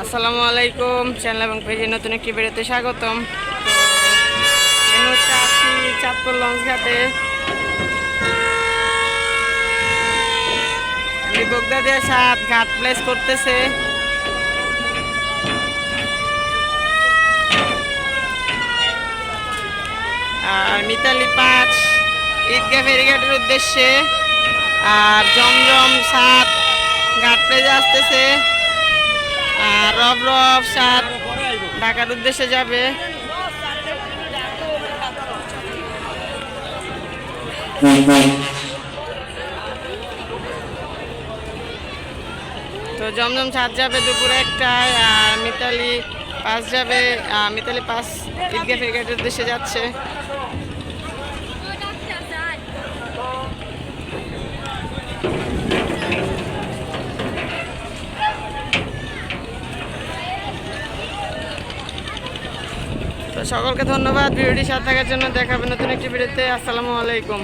আসসালামু আলাইকুম, চ্যানেল এবং পেজে নতুন একটি ভিডিওতে স্বাগতম। আছি চাঁদপুর লঞ্চ ঘাটে। বগদা দিয়ে সাত ঘাট প্লেস করতেছে। আর মিতালি পাঁচ ঈদগাহ ফেরিঘাটের উদ্দেশ্যে আর জমজম সাত ঘাট প্লেসে আসতেছে। আর রব রব সাত ঢাকার উদ্দেশ্যে যাবে। তো জমজম সাত যাবে দুপুরে একটায়, আর মিতালি পাঁচ যাবে মিতালি পাঁচ ঈদগাহ ফেরিঘাটের উদ্দেশ্যে যাচ্ছে। সকলকে ধন্যবাদ। ভিডিওটি সাথে থাকার জন্য দেখাবেন নতুন একটি ভিডিওতে। আসসালামু আলাইকুম।